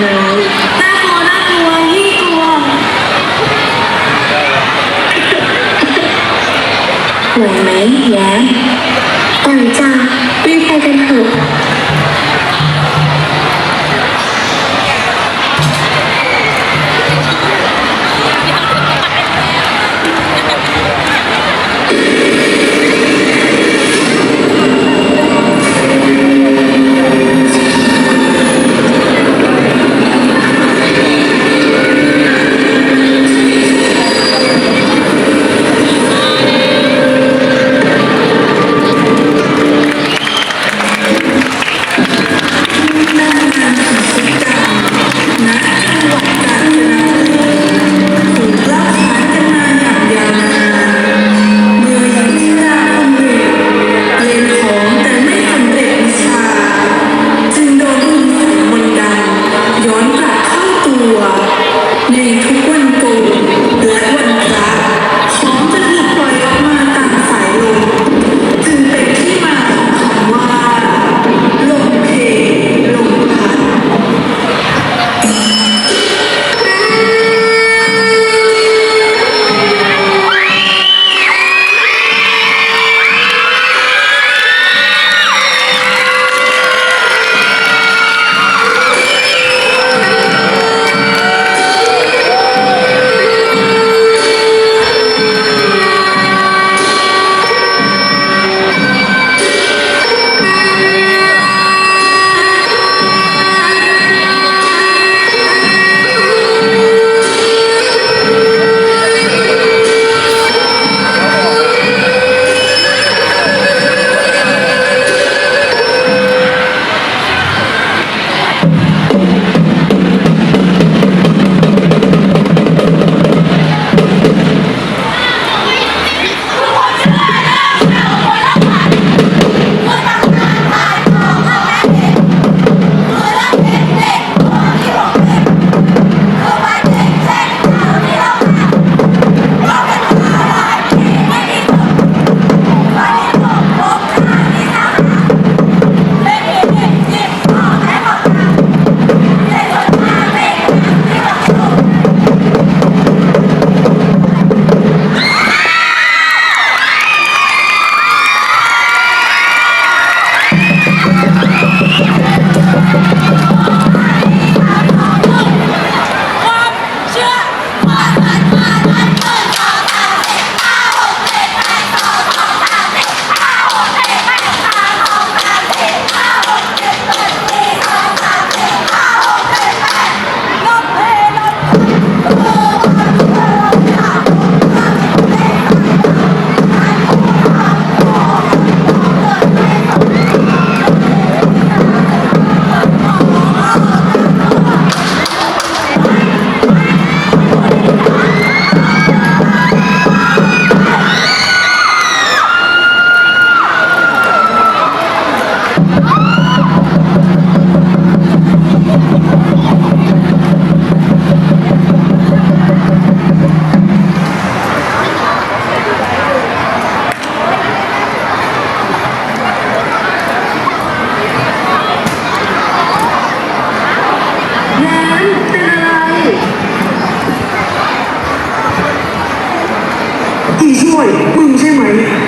เป็นอะไรน่ากลัวน่ากลัวยี่กลัวเหวไหมแย้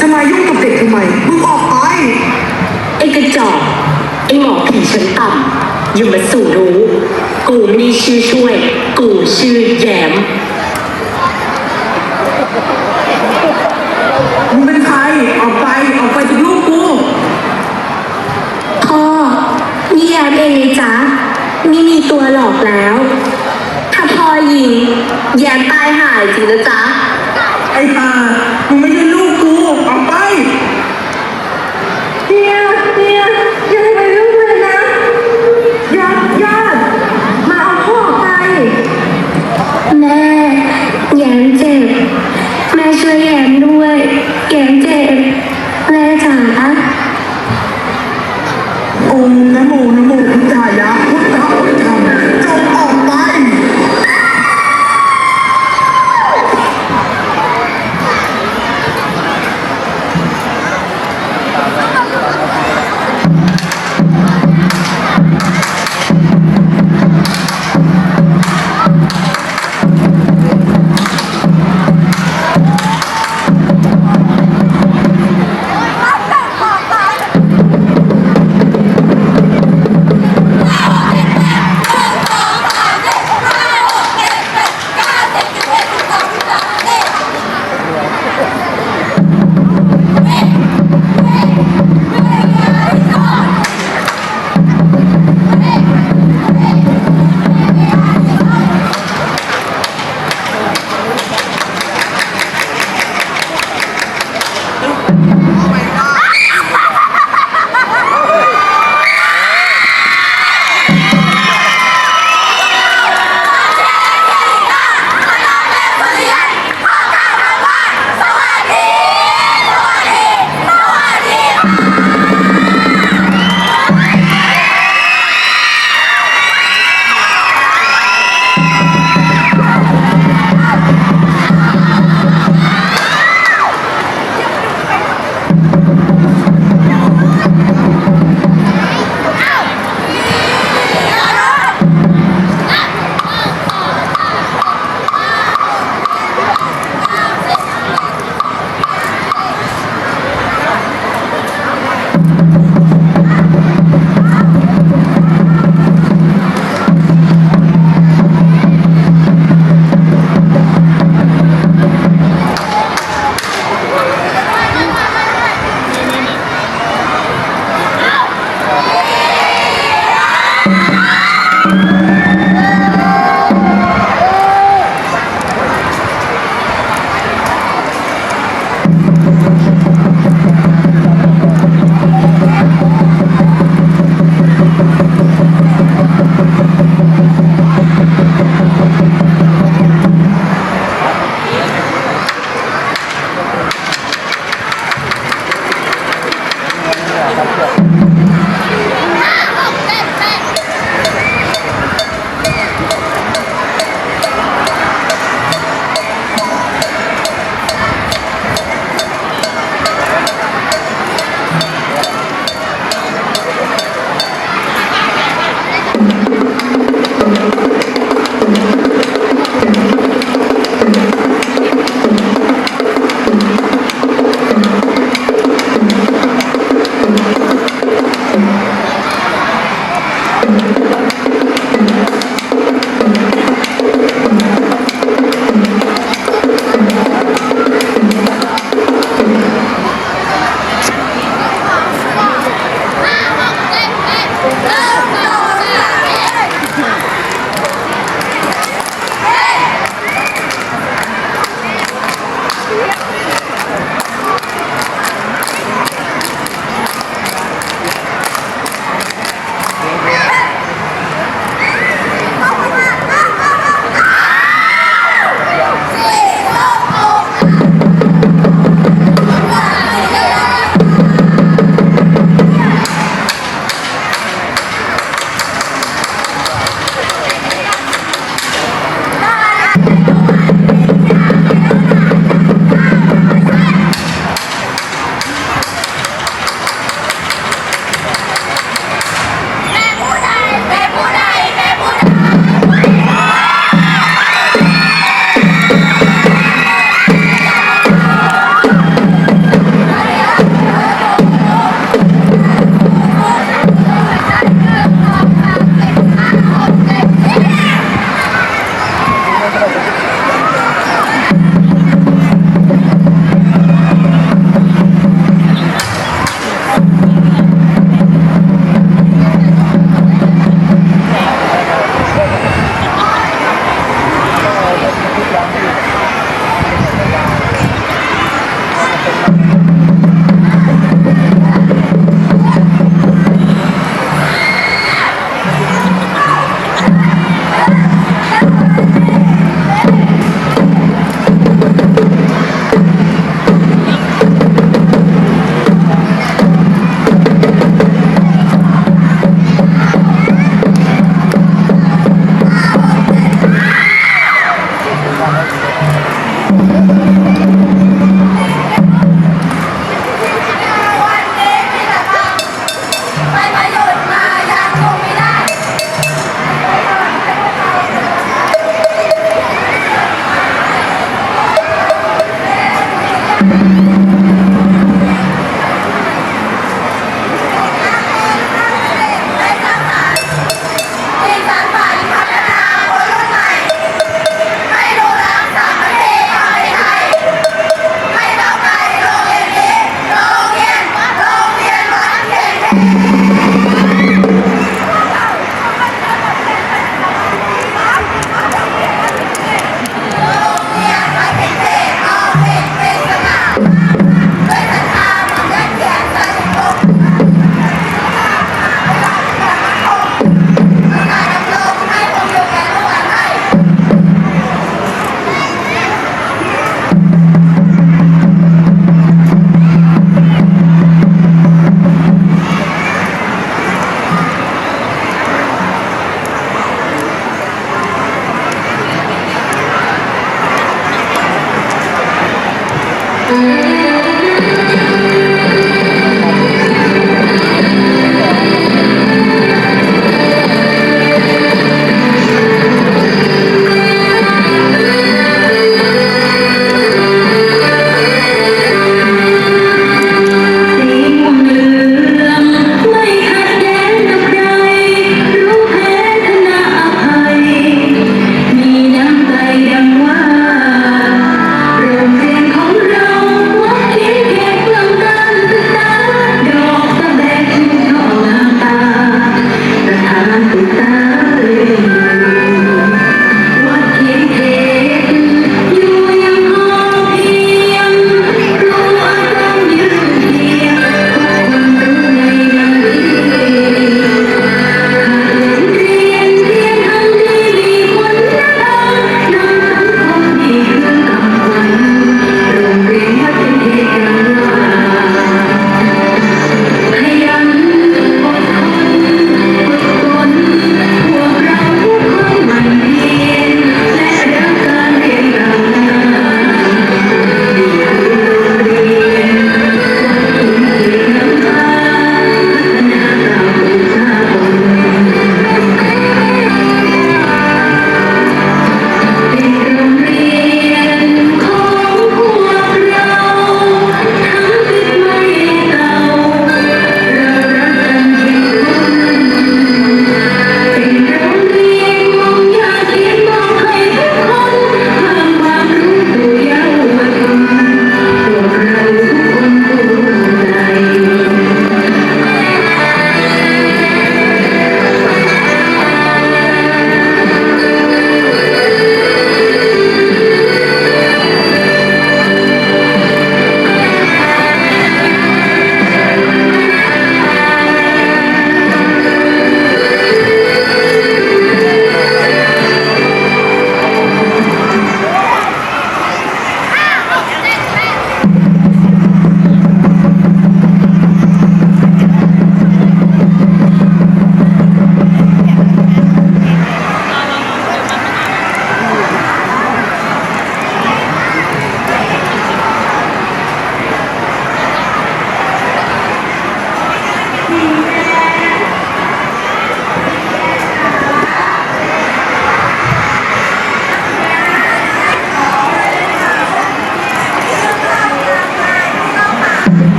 จะมายุ่งกับเด็กทำไม มึงออกไป ไอ้กระจอกไอ้หมอผีชั้นต่ำอย่ามาสู่รู้ กูไม่ได้ชื่อช่วย กูชื่อแย้ม มึงเป็นใคร ออกไป ออกไปจากลูกกู พ่อ นี่แย้มเองเลยจ๊ะไม่มีตัวหลอกแล้ว ถ้าพ่อยิงแย้มตายหายจริงนะจ๊ะ ไอ้ตามึงไม่ใช่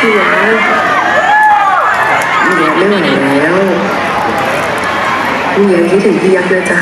พี่นเลี้ยงไม่ไหวแล้วพี่เลี้ยคิดถึงพี่ยักษ์นะจ๊ะ